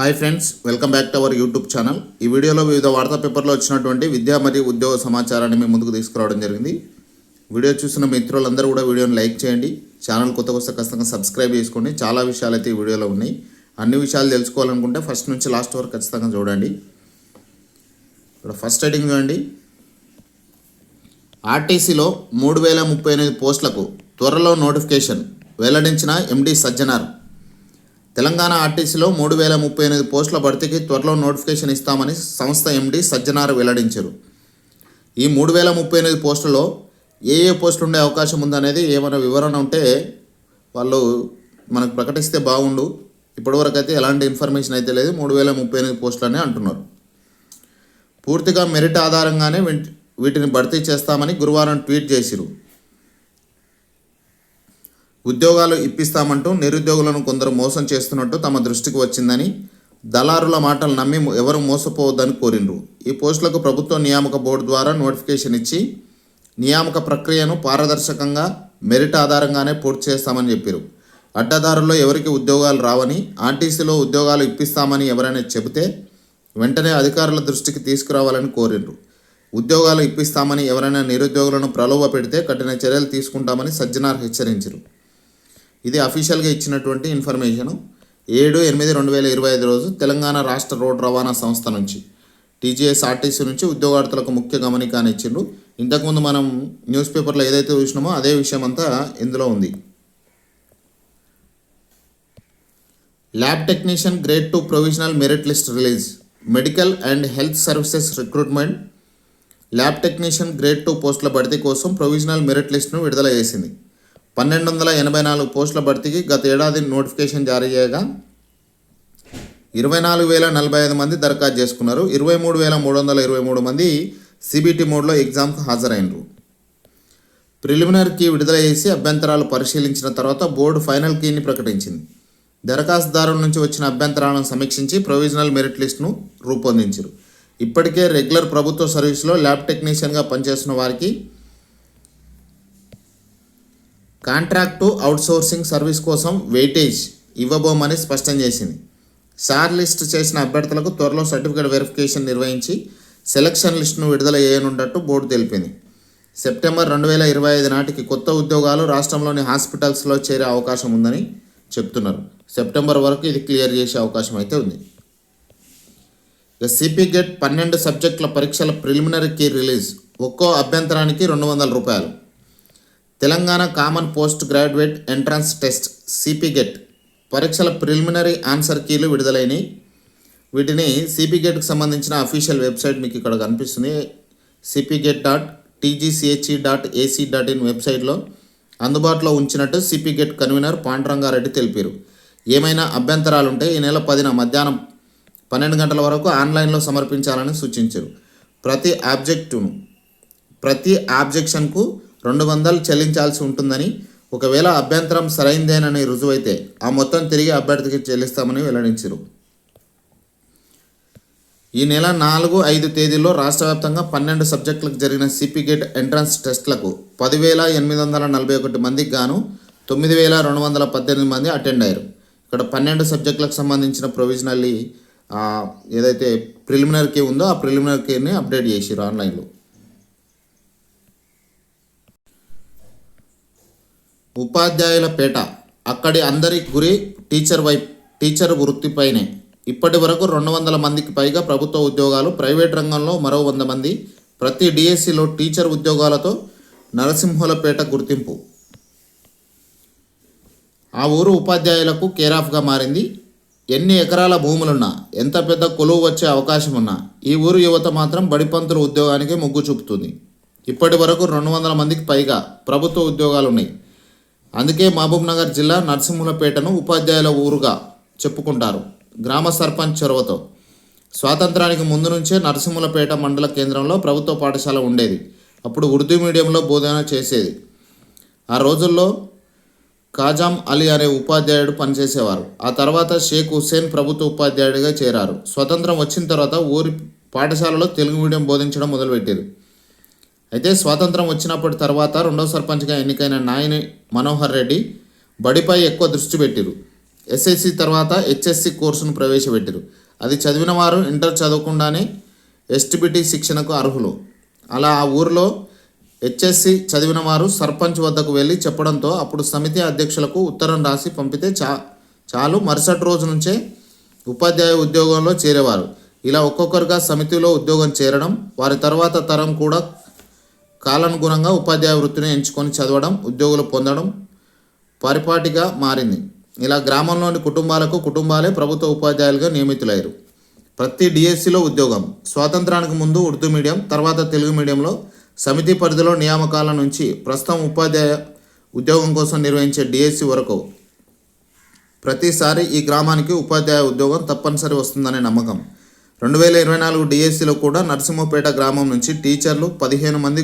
Hi friends welcome back to our YouTube channel. ఈ వీడియోలో వివిధ వార్తా పేపర్లో వచ్చినటువంటి విద్యా మరియు ఉద్యోగ సమాచారాన్ని మీ ముందుకు తీసుకురావడం జరిగింది. వీడియో చూసిన మిత్రులందరూ కూడా వీడియోని లైక్ చేయండి. ఛానల్ కొత్త కొత్త ఖచ్చితంగా సబ్స్క్రైబ్ చేసుకోండి. చాలా విషయాలు అయితే ఈ వీడియోలో ఉన్నాయి. అన్ని విషయాలు తెలుసుకోవాలనుకుంటే ఫస్ట్ నుంచి లాస్ట్ వరకు ఖచ్చితంగా చూడండి. ఇక్కడ ఫస్ట్ హెడింగ్ చూడండి. ఆర్టీసీలో మూడు వేల ముప్పై ఎనిమిది పోస్టులకు త్వరలో నోటిఫికేషన్. వెల్లడించిన ఎండి సజ్జనార్. తెలంగాణ ఆర్టీసీలో మూడు వేల ముప్పై ఎనిమిది పోస్టుల భర్తీకి త్వరలో నోటిఫికేషన్ ఇస్తామని సంస్థ ఎండీ సజ్జనార్ వెల్లడించారు. ఈ మూడు వేల ముప్పై ఎనిమిది పోస్టుల్లో ఏ ఏ పోస్టులు ఉండే అవకాశం ఉందనేది ఏమైనా వివరణ ఉంటే వాళ్ళు మనకు ప్రకటిస్తే బాగుండు. ఇప్పటివరకు అయితే ఎలాంటి ఇన్ఫర్మేషన్ అయితే లేదు. మూడు వేల ముప్పై ఎనిమిది పోస్టులనే అంటున్నారు. పూర్తిగా మెరిట్ ఆధారంగానే వీటిని భర్తీ చేస్తామని గురువారం ట్వీట్ చేసిరు ఉద్యోగాలు ఇప్పిస్తామంటూ నిరుద్యోగులను కొందరు మోసం చేస్తున్నట్టు తమ దృష్టికి వచ్చిందని దళారుల మాటలు నమ్మి ఎవరు మోసపోవద్దని కోరిండ్రు. ఈ పోస్టులకు ప్రభుత్వ నియామక బోర్డు ద్వారా నోటిఫికేషన్ ఇచ్చి నియామక ప్రక్రియను పారదర్శకంగా మెరిట్ ఆధారంగానే పూర్తి చేస్తామని చెప్పారు. అడ్డదారుల్లో ఎవరికి ఉద్యోగాలు రావని ఆర్టీసీలో ఉద్యోగాలు ఇప్పిస్తామని ఎవరైనా చెబితే వెంటనే అధికారుల దృష్టికి తీసుకురావాలని కోరిండ్రు. ఉద్యోగాలు ఇప్పిస్తామని ఎవరైనా నిరుద్యోగులను ప్రలోభ పెడితే కఠిన చర్యలు తీసుకుంటామని సజ్జనార్ హెచ్చరించారు. ఇది అఫీషియల్గా ఇచ్చినటువంటి ఇన్ఫర్మేషను ఏడు ఎనిమిది రెండు వేల ఇరవై ఐదు రోజు తెలంగాణ రాష్ట్ర రోడ్ రవాణా సంస్థ నుంచి టీజీఎస్ ఆర్టీసీ నుంచి ఉద్యోగార్థులకు ముఖ్య గమనిక అని ఇచ్చిండ్రు ఇంతకుముందు మనం న్యూస్ పేపర్లో ఏదైతే చూసినామో అదే విషయం అంతా ఇందులో ఉంది. Lab technician grade two provisional merit list release medical and health services recruitment. Lab technician grade two పోస్టుల భర్తీ కోసం ప్రొవిజనల్ మెరిట్ లిస్ట్ను విడుదల చేసింది. పన్నెండు వందల ఎనభై నాలుగు పోస్టుల భర్తీకి గత ఏడాది నోటిఫికేషన్ జారీ చేయగా ఇరవై నాలుగు వేల నలభై ఐదు మంది దరఖాస్తు చేసుకున్నారు. ఇరవై మూడు వేల మూడు వందల ఇరవై మూడు మంది సిబిటి మోడ్లో ఎగ్జామ్కు హాజరైనరు. ప్రిలిమినరీ కీ విడుదల చేసి అభ్యంతరాలు పరిశీలించిన తర్వాత బోర్డు ఫైనల్ కీని ప్రకటించింది. దరఖాస్తుదారుల నుంచి వచ్చిన అభ్యంతరాలను సమీక్షించి ప్రొవిజనల్ మెరిట్ లిస్ట్ను రూపొందించారు. ఇప్పటికే రెగ్యులర్ ప్రభుత్వ సర్వీసులో ల్యాబ్ టెక్నీషియన్గా పనిచేస్తున్న వారికి కాంట్రాక్టు అవుట్సోర్సింగ్ సర్వీస్ కోసం వెయిటేజ్ ఇవ్వబోమని స్పష్టం చేసింది. షార్ లిస్ట్ చేసిన అభ్యర్థులకు త్వరలో సర్టిఫికేట్ వెరిఫికేషన్ నిర్వహించి సెలక్షన్ లిస్టును విడుదల చేయనున్నట్టు బోర్డు తెలిపింది. సెప్టెంబర్ రెండు వేల ఇరవై ఐదు నాటికి కొత్త ఉద్యోగాలు రాష్ట్రంలోని హాస్పిటల్స్లో చేరే అవకాశం ఉందని చెప్తున్నారు. సెప్టెంబర్ వరకు ఇది క్లియర్ చేసే అవకాశం అయితే ఉంది. ఇక సిపి గెట్ పన్నెండు సబ్జెక్టుల పరీక్షల ప్రిలిమినరీ కీ రిలీజ్. ఒక్కో అభ్యంతరానికి రెండు వందల రూపాయలు. Telangana common post graduate entrance test CP GET పరీక్షల ప్రిలిమినరీ ఆన్సర్ కీలు విడుదలైనవి వీటిని సిపిగెట్కి సంబంధించిన అఫీషియల్ వెబ్సైట్ మీకు ఇక్కడ కనిపిస్తుంది. CP GET dot TGCHE dot AC dot in వెబ్సైట్లో అందుబాటులో ఉంచినట్టు సిపి గెట్ కన్వీనర్ పాండురంగారెడ్డి తెలిపారు. ఏమైనా అభ్యంతరాలు ఉంటే ఈ నెల పదిన మధ్యాహ్నం పన్నెండు గంటల వరకు ఆన్లైన్లో సమర్పించాలని సూచించారు. ప్రతి ఆబ్జెక్టును ప్రతి ఆబ్జెక్షన్కు రెండు వందలు చెల్లించాల్సి ఉంటుందని ఒకవేళ అభ్యంతరం సరైందేనని రుజువైతే ఆ మొత్తం తిరిగి అభ్యర్థికి చెల్లిస్తామని వెల్లడించారు. ఈ నెల నాలుగు ఐదు తేదీల్లో రాష్ట్ర వ్యాప్తంగా పన్నెండు సబ్జెక్టులకు జరిగిన సిపి గేట్ ఎంట్రన్స్ టెస్టులకు పదివేల ఎనిమిది వందల నలభై ఒకటి మందికి గాను తొమ్మిది వేల రెండు వందల పద్దెనిమిది మంది అటెండ్ అయ్యారు. ఇక్కడ పన్నెండు సబ్జెక్టులకు సంబంధించిన ప్రొవిజనల్లీ ఏదైతే ప్రిలిమినరీ కీ ఉందో ఆ ప్రిలిమినరీ కీని అప్డేట్ చేసిరు ఆన్లైన్లో. ఉపాధ్యాయుల పేట అక్కడి అందరి గురి టీచర్ వైపు టీచర్ వృత్తిపైనే. ఇప్పటి వరకు రెండు వందల మందికి పైగా ప్రభుత్వ ఉద్యోగాలు ప్రైవేట్ రంగంలో మరో వంద మంది ప్రతి డిఎస్సిలో టీచర్ ఉద్యోగాలతో నరసింహులపేట గుర్తింపు. ఆ ఊరు ఉపాధ్యాయులకు కేరాఫ్గా మారింది. ఎన్ని ఎకరాల భూములున్నా ఎంత పెద్ద కొలువు వచ్చే అవకాశం ఉన్నా ఈ ఊరు యువత మాత్రం బడిపంతుల ఉద్యోగానికి మొగ్గు చూపుతుంది. ఇప్పటి వరకు రెండు వందల మందికి పైగా ప్రభుత్వ ఉద్యోగాలు ఉన్నాయి అందుకే మహబూబ్నగర్ జిల్లా నరసింహులపేటను ఉపాధ్యాయుల ఊరుగా చెప్పుకుంటారు. గ్రామ సర్పంచ్ చొరవతో. స్వాతంత్రానికి ముందు నుంచే నరసింహులపేట మండల కేంద్రంలో ప్రభుత్వ పాఠశాల ఉండేది. అప్పుడు ఉర్దూ మీడియంలో బోధన చేసేది. ఆ రోజుల్లో కాజాం అలీ అనే ఉపాధ్యాయుడు పనిచేసేవారు. ఆ తర్వాత షేక్ హుస్సేన్ ప్రభుత్వ ఉపాధ్యాయుడిగా చేరారు. స్వతంత్రం వచ్చిన తర్వాత ఊరి పాఠశాలలో తెలుగు మీడియం బోధించడం మొదలుపెట్టారు అయితే స్వాతంత్రం వచ్చినప్పటి తర్వాత రెండో సర్పంచ్గా ఎన్నికైన నాయని మనోహర్ రెడ్డి బడిపై ఎక్కువ దృష్టి పెట్టిరు. ఎస్ఎస్సి తర్వాత హెచ్ఎస్సి కోర్సును ప్రవేశపెట్టిరు. అది చదివిన వారు ఇంటర్ చదవకుండానే ఎస్టిబిటీ శిక్షణకు అర్హులు. అలా ఆ ఊరిలో హెచ్ఎస్సి చదివిన వారు సర్పంచ్ వద్దకు వెళ్ళి చెప్పడంతో అప్పుడు సమితి అధ్యక్షులకు ఉత్తరం రాసి పంపితే చా చాలు మరుసటి రోజు నుంచే ఉపాధ్యాయ ఉద్యోగంలో చేరేవారు. ఇలా ఒక్కొక్కరుగా సమితిలో ఉద్యోగం చేరడం వారి తర్వాత తరం కూడా కాలానుగుణంగా ఉపాధ్యాయ వృత్తిని ఎంచుకొని చదవడం ఉద్యోగులు పొందడం పరిపాటిగా మారింది. ఇలా గ్రామంలోని కుటుంబాలకు కుటుంబాలే ప్రభుత్వ ఉపాధ్యాయులుగా నియమితులయ్యారు. ప్రతి డిఎస్సిలో ఉద్యోగం స్వాతంత్రానికి ముందు ఉర్దూ మీడియం తర్వాత తెలుగు మీడియంలో సమితి పరిధిలో నియామకాల నుంచి ప్రస్తుతం ఉపాధ్యాయ ఉద్యోగం కోసం నిర్వహించే డిఎస్సి వరకు ప్రతిసారి ఈ గ్రామానికి ఉపాధ్యాయ ఉద్యోగం తప్పనిసరి వస్తుందనే నమ్మకం. రెండు వేల ఇరవై నాలుగు డిఎస్సిలో కూడా నరసింహపేట గ్రామం నుంచి టీచర్లు పదిహేను మంది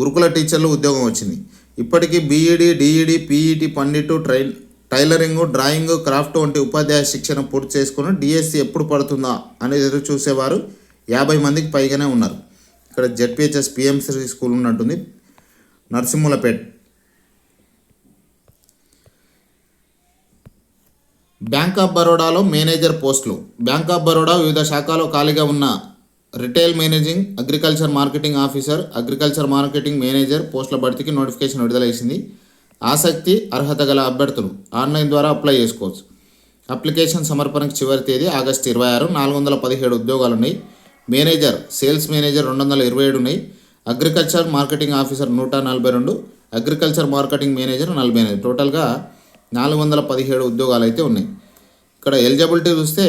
గురుకుల టీచర్లు ఉద్యోగం వచ్చింది. ఇప్పటికీ బీఈడి డిఈడి పీఈటి పండిట్ ట్రై టైలరింగ్ డ్రాయింగ్ క్రాఫ్ట్ వంటి ఉపాధ్యాయ శిక్షణ పూర్తి చేసుకుని డిఎస్సి ఎప్పుడు పడుతుందా అనేది ఎదురు చూసేవారు యాభై మందికి పైగానే ఉన్నారు. ఇక్కడ జెడ్పిహెచ్ఎస్ పిఎంసి స్కూల్ ఉన్నట్టుంది. నరసింహులపేట. బ్యాంక్ ఆఫ్ బరోడాలో మేనేజర్ పోస్టులు. బ్యాంక్ ఆఫ్ బరోడా వివిధ శాఖలో ఖాళీగా ఉన్న retail managing agriculture marketing officer agriculture marketing manager పోస్టుల భర్తీకి నోటిఫికేషన్ విడుదల చేసింది ఆసక్తి అర్హత గల అభ్యర్థులు ఆన్లైన్ ద్వారా అప్లై చేసుకోవచ్చు. అప్లికేషన్ సమర్పణకు చివరి తేదీ ఆగస్టు ఇరవై ఆరు నాలుగు వందల పదిహేడు ఉద్యోగాలు ఉన్నాయి మేనేజర్ సేల్స్ మేనేజర్ రెండు వందల ఇరవై ఏడు ఉన్నాయి. అగ్రికల్చర్ మార్కెటింగ్ ఆఫీసర్ నూట నలభై రెండు అగ్రికల్చర్ మార్కెటింగ్ మేనేజర్ నలభై ఎనిమిది. టోటల్గా నాలుగు వందల పదిహేడు ఉద్యోగాలు అయితే ఉన్నాయి. ఇక్కడ ఎలిజిబిలిటీ చూస్తే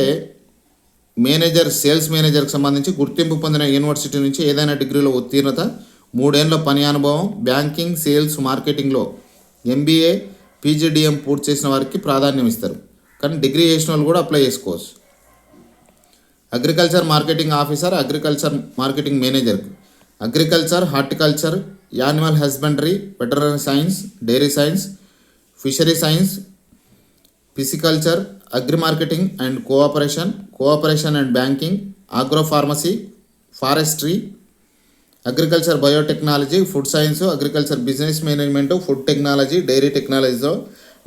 మేనేజర్ సేల్స్ మేనేజర్కి సంబంధించి గుర్తింపు పొందిన యూనివర్సిటీ నుంచి ఏదైనా డిగ్రీలో ఉత్తీర్ణత మూడేళ్ళ పని అనుభవం బ్యాంకింగ్ సేల్స్ మార్కెటింగ్లో ఎంబీఏ పీజీడిఎం పూర్తి చేసిన వారికి ప్రాధాన్యం ఇస్తారు. కానీ డిగ్రీ చేసిన వాళ్ళు కూడా అప్లై చేసుకోవచ్చు. Agriculture marketing officer agriculture marketing manager agriculture horticulture animal husbandry veterinary science dairy science fishery science pisciculture agri marketing and cooperation cooperation and banking agro pharmacy forestry agriculture biotechnology food science agriculture business management food technology dairy టెక్నాలజీలో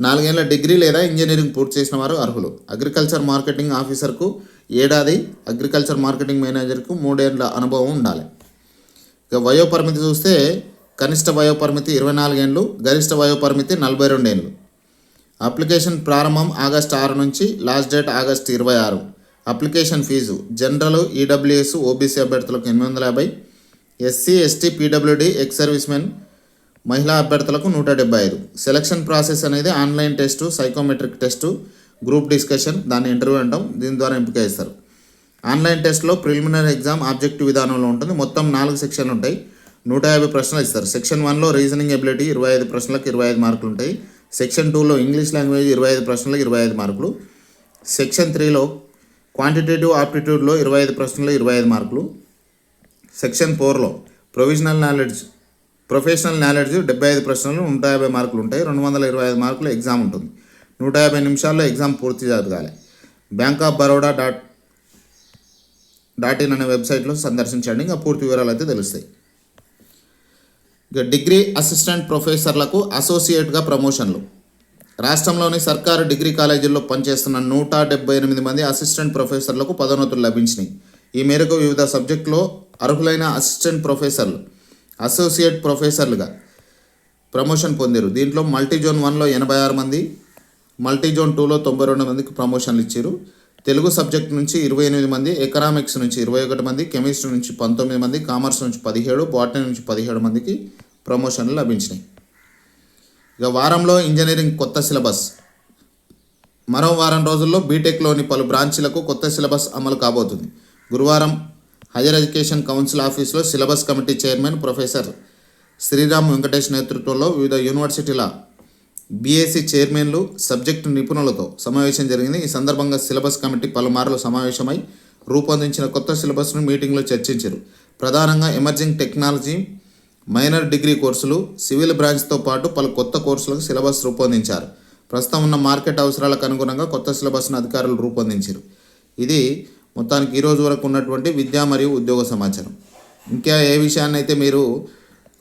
నాలుగేళ్ళ degree లేదా engineering పూర్తి చేసిన వారు అర్హులు. Agriculture marketing ఆఫీసర్కు ఏడాది agriculture marketing మేనేజర్కు మూడేళ్ళ అనుభవం ఉండాలి. ఇక వయో పరిమితి చూస్తే కనిష్ట వయో పరిమితి ఇరవై నాలుగేండ్లు గరిష్ట వయో పరిమితి నలభై రెండేండ్లు. అప్లికేషన్ ప్రారంభం ఆగస్ట్ ఆరు నుంచి లాస్ట్ డేట్ ఆగస్ట్ ఇరవై ఆరు. Application fee. General EWS OBC అభ్యర్థులకు ఎనిమిది వందల యాభై. SC ST PWD ex service men మహిళా అభ్యర్థులకు నూట డెబ్బై ఐదు. సెలక్షన్ ప్రాసెస్ అనేది online test psychometric test group discussion దాన్ని ఇంటర్వ్యూ అంటాం దీని ద్వారా ఎంపిక చేస్తారు. ఆన్లైన్ టెస్ట్లో ప్రిలిమినరీ ఎగ్జామ్ ఆబ్జెక్టివ్ విధానంలో ఉంటుంది. మొత్తం నాలుగు సెక్షన్లు ఉంటాయి. నూట యాభై ప్రశ్నలు ఇస్తారు. సెక్షన్ వన్లో రీజనింగ్ ఎబిలిటీ ఇరవై ఐదు ప్రశ్నలకు ఇరవై ఐదు మార్కులు ఉంటాయి. సెక్షన్ టూలో ఇంగ్లీష్ లాంగ్వేజ్ ఇరవై ఐదు ప్రశ్నలకు ఇరవై ఐదు మార్కులు. సెక్షన్ త్రీలో క్వాంటిటేటివ్ ఆప్టిట్యూడ్లో ఇరవై ఐదు ప్రశ్నలు ఇరవై ఐదు మార్కులు. సెక్షన్ ఫోర్లో ప్రొవిజనల్ నాలెడ్జ్ ప్రొఫెషనల్ నాలెడ్జ్ డెబ్బై ఐదు ప్రశ్నలు నూట యాభై మార్కులు ఉంటాయి. రెండు వందల ఇరవై ఐదు మార్కులు ఎగ్జామ్ ఉంటుంది. నూట యాభై నిమిషాల్లో ఎగ్జామ్ పూర్తి జరగాలి. Bank of Baroda dot dot in అనే వెబ్సైట్లో సందర్శించండి. ఇంకా పూర్తి వివరాలు అయితే తెలుస్తాయి. డిగ్రీ అసిస్టెంట్ ప్రొఫెసర్లకు అసోసియేట్గా ప్రమోషన్లు. రాష్ట్రంలోని సర్కారు డిగ్రీ కాలేజీల్లో పనిచేస్తున్న నూట డెబ్బై ఎనిమిది మంది అసిస్టెంట్ ప్రొఫెసర్లకు పదోన్నతులు లభించినాయి. ఈ మేరకు వివిధ సబ్జెక్టులో అర్హులైన అసిస్టెంట్ ప్రొఫెసర్లు అసోసియేట్ ప్రొఫెసర్లుగా ప్రమోషన్ పొందారు. దీంట్లో మల్టీ జోన్ వన్లో ఎనభై ఆరు మంది మల్టీ జోన్ టూలో తొంభై రెండు మందికి ప్రమోషన్లు ఇచ్చారు. తెలుగు సబ్జెక్ట్ నుంచి ఇరవై ఎనిమిది మంది ఎకనామిక్స్ నుంచి ఇరవై ఒకటి మంది కెమిస్ట్రీ నుంచి పంతొమ్మిది మంది కామర్స్ నుంచి పదిహేడు బాటనీ నుంచి పదిహేడు మందికి ప్రమోషన్లు లభించినాయి. ఇక వారంలో ఇంజనీరింగ్ కొత్త సిలబస్ మరో వారం రోజుల్లో బీటెక్లోని పలు బ్రాంచీలకు కొత్త సిలబస్ అమలు కాబోతుంది. గురువారం హైయర్ ఎడ్యుకేషన్ కౌన్సిల్ ఆఫీస్లో syllabus committee chairman professor Sriram Venkatesh నేతృత్వంలో వివిధ యూనివర్సిటీల బీఎస్సీ చైర్మన్లు సబ్జెక్టు నిపుణులతో సమావేశం జరిగింది. ఈ సందర్భంగా సిలబస్ కమిటీ పలుమార్లు సమావేశమై రూపొందించిన కొత్త సిలబస్ను మీటింగ్లో చర్చించారు. ప్రధానంగా ఎమర్జింగ్ టెక్నాలజీ మైనర్ డిగ్రీ కోర్సులు సివిల్ బ్రాంచ్తో పాటు పలు కొత్త కోర్సులకు సిలబస్ రూపొందించారు. ప్రస్తుతం ఉన్న మార్కెట్ అవసరాలకు అనుగుణంగా కొత్త సిలబస్ను అధికారులు రూపొందించారు. ఇది మొత్తానికి ఈరోజు వరకు ఉన్నటువంటి విద్యా మరియు ఉద్యోగ సమాచారం. ఇంకా ఏ విషయాన్నైతే మీరు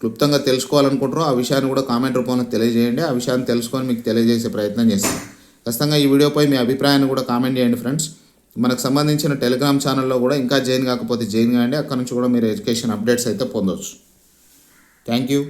క్లుప్తంగా తెలుసుకోవాలనుకుంటారో ఆ విషయాన్ని కూడా కామెంట్ రూపంలో తెలియజేయండి. ఆ విషయాన్ని తెలుసుకొని మీకు తెలియజేసే ప్రయత్నం చేస్తాను ఖచ్చితంగా ఈ వీడియోపై మీ అభిప్రాయాన్ని కూడా కామెంట్ చేయండి ఫ్రెండ్స్. మనకు సంబంధించిన టెలిగ్రామ్ ఛానల్లో కూడా ఇంకా జాయిన్ కాకపోతే జాయిన్ కాండి అక్కడ నుంచి కూడా మీరు ఎడ్యుకేషన్ అప్డేట్స్ అయితే పొందవచ్చు థ్యాంక్ యూ.